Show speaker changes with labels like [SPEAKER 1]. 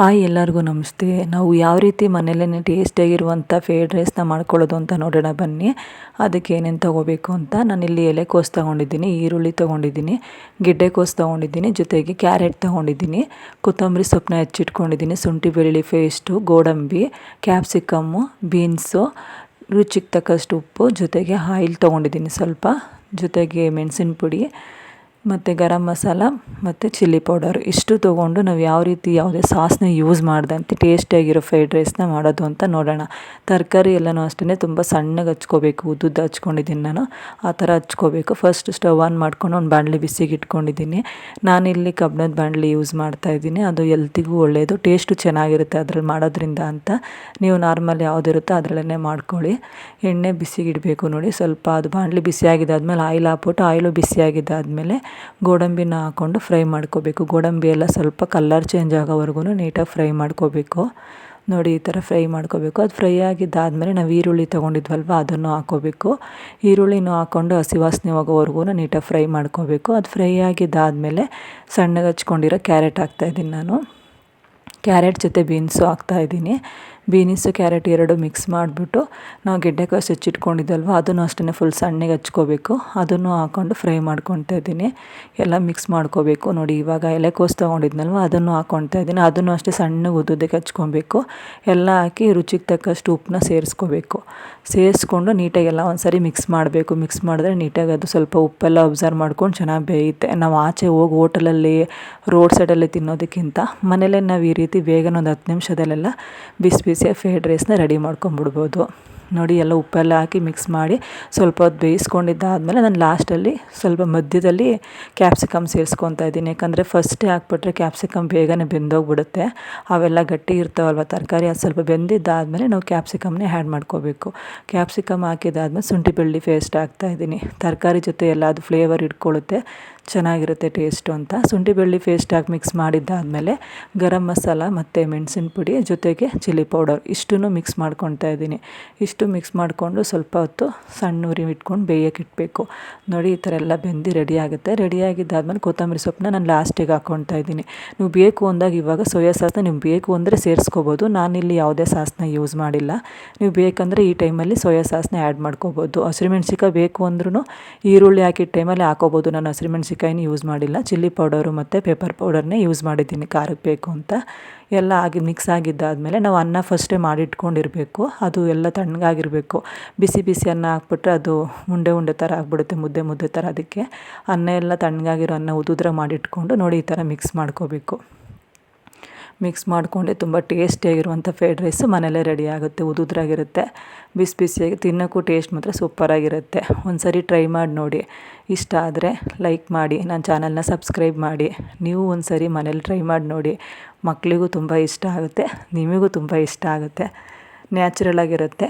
[SPEAKER 1] Hi ಎಲ್ಲರಿಗೂ ನಮಸ್ತೆ. ನಾವು ಯಾವ ರೀತಿ ಮನೆಯಲ್ಲೇ ಟೇಸ್ಟಿಯಾಗಿರುವಂಥ ಫೇಡ್ ರೈಸ್ನ ಮಾಡ್ಕೊಳ್ಳೋದು ಅಂತ ನೋಡೋಣ ಬನ್ನಿ. ಅದಕ್ಕೆ ಏನೇನು ತೊಗೋಬೇಕು ಅಂತ ನಾನಿಲ್ಲಿ ಎಲೆಕೋಸು ತೊಗೊಂಡಿದ್ದೀನಿ, ಈರುಳ್ಳಿ ತೊಗೊಂಡಿದ್ದೀನಿ ಗಿಡ್ಡೆಕೋಸ್ ತೊಗೊಂಡಿದ್ದೀನಿ, ಜೊತೆಗೆ ಕ್ಯಾರೆಟ್ ತೊಗೊಂಡಿದ್ದೀನಿ, ಕೊತ್ತಂಬರಿ ಸೊಪ್ಪನ್ನ ಹೆಚ್ಚಿಟ್ಕೊಂಡಿದ್ದೀನಿ, ಶುಂಠಿ ಬೆಳ್ಳುಳ್ಳಿ ಪೇಸ್ಟು ಗೋಡಂಬಿ ಕ್ಯಾಪ್ಸಿಕಮ್ಮು ಬೀನ್ಸು ರುಚಿಗೆ ತಕ್ಕಷ್ಟು ಉಪ್ಪು, ಜೊತೆಗೆ ಆಯಿಲ್ ತೊಗೊಂಡಿದ್ದೀನಿ ಸ್ವಲ್ಪ, ಜೊತೆಗೆ ಮೆಣಸಿನ ಪುಡಿ ಮತ್ತು ಗರಂ ಮಸಾಲ ಮತ್ತು ಚಿಲ್ಲಿ ಪೌಡರ್ ಇಷ್ಟು ತೊಗೊಂಡು ನಾವು ಯಾವ ರೀತಿ ಯಾವುದೇ ಸಾಸ್ನ ಯೂಸ್ ಮಾಡ್ದಂತೆ ಟೇಸ್ಟಿಯಾಗಿರೋ ಫ್ರೈಡ್ ರೈಸ್ನ ಮಾಡೋದು ಅಂತ ನೋಡೋಣ. ತರಕಾರಿ ಎಲ್ಲನೂ ಅಷ್ಟೇ ತುಂಬ ಸಣ್ಣಗೆ ಹಚ್ಕೋಬೇಕು, ಉದ್ದುದ್ದು ಹಚ್ಕೊಂಡಿದ್ದೀನಿ ನಾನು. ಆ ಥರ ಹಚ್ಕೋಬೇಕು. ಫಸ್ಟ್ ಸ್ಟವ್ ಆನ್ ಮಾಡ್ಕೊಂಡು ಒಂದು ಬಾಣಲಿ ಬಿಸಿಗೆ ಇಟ್ಕೊಂಡಿದ್ದೀನಿ. ನಾನಿಲ್ಲಿ ಕಬ್ಬಿಣದ ಬಾಣಲಿ ಯೂಸ್ ಮಾಡ್ತಾ ಇದ್ದೀನಿ. ಅದು ಎಲ್ತಿಗೂ ಒಳ್ಳೆಯದು ಟೇಸ್ಟು ಚೆನ್ನಾಗಿರುತ್ತೆ ಅದ್ರಲ್ಲಿ ಮಾಡೋದ್ರಿಂದ ಅಂತ. ನೀವು ನಾರ್ಮಲ್ ಯಾವುದಿರುತ್ತೋ ಅದರಲ್ಲೇ ಮಾಡ್ಕೊಳ್ಳಿ. ಎಣ್ಣೆ ಬಿಸಿಗೆ ಇಡಬೇಕು ನೋಡಿ. ಸ್ವಲ್ಪ ಅದು ಬಾಣಲಿ ಬಿಸಿಯಾಗಿದ್ದಾದ್ಮೇಲೆ ಆಯಿಲ್ ಹಾಕ್ಬಿಟ್ಟು ಆಯಿಲು ಬಿಸಿಯಾಗಿದ್ದಾದಮೇಲೆ ಗೋಡಂಬಿನ ಹಾಕ್ಕೊಂಡು ಫ್ರೈ ಮಾಡ್ಕೋಬೇಕು. ಗೋಡಂಬಿ ಎಲ್ಲ ಸ್ವಲ್ಪ ಕಲ್ಲರ್ ಚೇಂಜ್ ಆಗೋವರೆಗೂ ನೀಟಾಗಿ ಫ್ರೈ ಮಾಡ್ಕೋಬೇಕು. ನೋಡಿ, ಈ ಥರ ಫ್ರೈ ಮಾಡ್ಕೋಬೇಕು. ಅದು ಫ್ರೈ ಆಗಿದ್ದಾದಮೇಲೆ ನಾವು ಈರುಳ್ಳಿ ತೊಗೊಂಡಿದ್ವಲ್ವ, ಅದನ್ನು ಹಾಕ್ಕೋಬೇಕು ಈರುಳ್ಳಿನೂ ಹಾಕ್ಕೊಂಡು ಹಸಿ ವಾಸನೆ ಹೋಗೋವರೆಗೂ ನೀಟಾಗಿ ಫ್ರೈ ಮಾಡ್ಕೋಬೇಕು. ಅದು ಫ್ರೈ ಆಗಿದ್ದಾದಮೇಲೆ ಸಣ್ಣಗೆ ಹಚ್ಕೊಂಡಿರೋ ಕ್ಯಾರೆಟ್ ಹಾಕ್ತಾಯಿದ್ದೀನಿ ನಾನು. ಕ್ಯಾರೆಟ್ ಜೊತೆ ಬೀನ್ಸು ಹಾಕ್ತಾಯಿದ್ದೀನಿ ಬೀನಿಸು, ಕ್ಯಾರೆಟ್ ಎರಡು ಮಿಕ್ಸ್ ಮಾಡಿಬಿಟ್ಟು ನಾವು ಗೆಡ್ಡೆಕಾಯಿ ಹೆಚ್ಚಿಟ್ಕೊಂಡಿದ್ದಲ್ವ, ಅದನ್ನು ಅಷ್ಟೇ ಫುಲ್ ಸಣ್ಣಗೆ ಹಚ್ಕೋಬೇಕು. ಅದನ್ನು ಹಾಕ್ಕೊಂಡು ಫ್ರೈ ಮಾಡ್ಕೊತಾ ಇದ್ದೀನಿ. ಎಲ್ಲ ಮಿಕ್ಸ್ ಮಾಡ್ಕೋಬೇಕು. ನೋಡಿ, ಇವಾಗ ಎಲೆಕೋಸು ತೊಗೊಂಡಿದ್ನಲ್ವ, ಅದನ್ನು ಹಾಕ್ಕೊತಾ ಇದ್ದೀನಿ. ಅದನ್ನು ಅಷ್ಟೇ ಸಣ್ಣಗೆ ಉದ್ದುದಕ್ಕೆ ಹಚ್ಕೊಬೇಕು. ಎಲ್ಲ ಹಾಕಿ ರುಚಿಗೆ ತಕ್ಕಷ್ಟು ಉಪ್ಪನ್ನ ಸೇರಿಸ್ಕೋಬೇಕು. ಸೇರಿಸ್ಕೊಂಡು ನೀಟಾಗಿ ಎಲ್ಲ ಒಂದು ಸರಿ ಮಿಕ್ಸ್ ಮಾಡಬೇಕು. ಮಿಕ್ಸ್ ಮಾಡಿದ್ರೆ ನೀಟಾಗಿ ಅದು ಸ್ವಲ್ಪ ಉಪ್ಪೆಲ್ಲ ಅಬ್ಸರ್ವ್ ಮಾಡ್ಕೊಂಡು ಚೆನ್ನಾಗಿ ಬೇಯುತ್ತೆ. ನಾವು ಆಚೆ ಹೋಗಿ ಹೋಟೆಲಲ್ಲಿ, ರೋಡ್ ಸೈಡಲ್ಲಿ ತಿನ್ನೋದಕ್ಕಿಂತ ಮನೇಲೇ ನಾವು ಈ ರೀತಿ ಬೇಗನೆ ಒಂದು ಹತ್ತು ನಿಮಿಷದಲ್ಲೆಲ್ಲ ಬಿಸಿ ಬಿಸಿ ಫ್ರೈಡ್ ರೈಸ್ನ ರೆಡಿ ಮಾಡ್ಕೊಂಬಿಡ್ಬೋದು. ನೋಡಿ, ಎಲ್ಲ ಉಪ್ಪೆಲ್ಲ ಹಾಕಿ ಮಿಕ್ಸ್ ಮಾಡಿ ಸ್ವಲ್ಪ ಹೊತ್ತು ಬೇಯಿಸ್ಕೊಂಡಿದ್ದಾದಮೇಲೆ ನಾನು ಲಾಸ್ಟಲ್ಲಿ ಸ್ವಲ್ಪ ಮಧ್ಯದಲ್ಲಿ ಕ್ಯಾಪ್ಸಿಕಮ್ ಸೇರಿಸ್ಕೊತಾ ಇದ್ದೀನಿ. ಯಾಕಂದರೆ ಫಸ್ಟೇ ಹಾಕ್ಬಿಟ್ರೆ ಕ್ಯಾಪ್ಸಿಕಮ್ ಬೇಗನೆ ಬೆಂದೋಗ್ಬಿಡುತ್ತೆ. ಅವೆಲ್ಲ ಗಟ್ಟಿ ಇರ್ತಾವಲ್ವ ತರಕಾರಿ, ಅದು ಸ್ವಲ್ಪ ಬೆಂದಿದ್ದಾದಮೇಲೆ ನಾವು ಕ್ಯಾಪ್ಸಿಕಮ್ನೇ ಆ್ಯಡ್ ಮಾಡ್ಕೋಬೇಕು. ಕ್ಯಾಪ್ಸಿಕಮ್ ಹಾಕಿದ್ದಾದ್ಮೇಲೆ ಶುಂಠಿ ಬೆಳ್ಳಿ ಪೇಸ್ಟ್ ಹಾಕ್ತಾಯಿದ್ದೀನಿ ತರಕಾರಿ ಜೊತೆ ಎಲ್ಲ ಅದು ಫ್ಲೇವರ್ ಇಟ್ಕೊಳ್ಳುತ್ತೆ. ಚೆನ್ನಾಗಿರುತ್ತೆ ಟೇಸ್ಟು ಅಂತ. ಶುಂಠಿ ಬೆಳ್ಳಿ ಪೇಸ್ಟ್ ಹಾಕಿ ಮಿಕ್ಸ್ ಮಾಡಿದ್ದಾದಮೇಲೆ ಗರಂ ಮಸಾಲ ಮತ್ತು ಮೆಣಸಿನ ಪುಡಿ ಜೊತೆಗೆ ಚಿಲ್ಲಿ ಇಷ್ಟನ್ನು ಮಿಕ್ಸ್ ಮಾಡ್ಕೊತಾ ಇದ್ದೀನಿ. ಇಷ್ಟು ಮಿಕ್ಸ್ ಮಾಡಿಕೊಂಡು ಸ್ವಲ್ಪ ಹೊತ್ತು ಸಣ್ಣ ಉರಿ ಇಟ್ಕೊಂಡು ಬೇಯಕ್ಕೆ ಇಡಬೇಕು ನೋಡಿ, ಈ ಥರ ಎಲ್ಲ ಬೆಂದು ರೆಡಿ ಆಗುತ್ತೆ. ರೆಡಿ ಆಗಿದ್ದಾದ್ಮೇಲೆ ಕೊತ್ತಂಬರಿ ಸೊಪ್ಪನ್ನ ನಾನು ಲಾಸ್ಟಿಗೆ ಹಾಕ್ಕೊತಾ ಇದ್ದೀನಿ. ನೀವು ಬೇಕು ಅಂದಾಗ ಇವಾಗ ಸೋಯಾ ಸಾಸ್ನ ನೀವು ಬೇಕು ಅಂದರೆ ಸೇರಿಸ್ಕೋಬೋದು. ಇಲ್ಲಿ ಯಾವುದೇ ಸಾಸ್ನ ಯೂಸ್ ಮಾಡಿಲ್ಲ. ನೀವು ಬೇಕಂದರೆ ಈ ಟೈಮಲ್ಲಿ ಸೋಯಾ ಸಾಸ್ನ ಆ್ಯಡ್ ಮಾಡ್ಕೋಬೋದು. ಹಸಿರುಮೆಣ್ಸಿಕಾಯಿ ಬೇಕು ಅಂದ್ರೂ ಈರುಳ್ಳಿ ಹಾಕಿದ ಟೈಮಲ್ಲಿ ಹಾಕೋಬೋದು. ನಾನು ಹಸಿರುಮೆಣ್ಸಿಕಾಯಿ ಮೆಣಸಿನ್ಕಾಯಿನೂ ಯೂಸ್ ಮಾಡಿಲ್ಲ. ಚಿಲ್ಲಿ ಪೌಡರು ಮತ್ತು ಪೇಪರ್ ಪೌಡರ್ನೇ ಯೂಸ್ ಮಾಡಿದ್ದೀನಿ. ಖಾರಕ್ಕೆ ಬೇಕು ಅಂತ. ಎಲ್ಲ ಆಗಿ ಮಿಕ್ಸ್ ಆಗಿದ್ದಾದಮೇಲೆ ನಾವು ಅನ್ನ ಫಸ್ಟೇ ಮಾಡಿಟ್ಕೊಂಡಿರಬೇಕು. ಅದು ಎಲ್ಲ ತಣ್ಣಗಾಗಿರಬೇಕು. ಬಿಸಿ ಬಿಸಿ ಅನ್ನ ಹಾಕ್ಬಿಟ್ರೆ ಅದು ಉಂಡೆ ಉಂಡೆ ಥರ ಆಗಿಬಿಡುತ್ತೆ, ಮುದ್ದೆ ಮುದ್ದೆ ಥರ ಅದಕ್ಕೆ. ಅನ್ನ ಎಲ್ಲ ತಣ್ಣಗಾಗಿರೋ ಅನ್ನ ಉದುದ್ರ ಮಾಡಿಟ್ಕೊಂಡು ನೋಡಿ ಈ ಥರ ಮಿಕ್ಸ್ ಮಾಡ್ಕೋಬೇಕು. ಮಿಕ್ಸ್ ಮಾಡಿಕೊಂಡೆ ತುಂಬ ಟೇಸ್ಟಿಯಾಗಿರುವಂಥ ಫ್ರೈಡ್ ರೈಸು ಮನೆಯಲ್ಲೇ ರೆಡಿ ಆಗುತ್ತೆ, ಉದುದ್ರಾಗಿರುತ್ತೆ. ಬಿಸಿ ಬಿಸಿಯಾಗಿ ತಿನ್ನೋಕ್ಕೂ ಟೇಸ್ಟ್ ಮಾತ್ರ ಸೂಪರಾಗಿರುತ್ತೆ. ಒಂದು ಸರಿ ಟ್ರೈ ಮಾಡಿ ನೋಡಿ. ಇಷ್ಟ ಆದರೆ ಲೈಕ್ ಮಾಡಿ, ನನ್ನ ಚಾನಲ್ನ ಸಬ್ಸ್ಕ್ರೈಬ್ ಮಾಡಿ. ನೀವು ಒಂದು ಸರಿ ಮನೇಲಿ ಟ್ರೈ ಮಾಡಿ ನೋಡಿ. ಮಕ್ಕಳಿಗೂ ತುಂಬ ಇಷ್ಟ ಆಗುತ್ತೆ, ನಿಮಗೂ ತುಂಬ ಇಷ್ಟ ಆಗುತ್ತೆ. ನ್ಯಾಚುರಲಾಗಿರುತ್ತೆ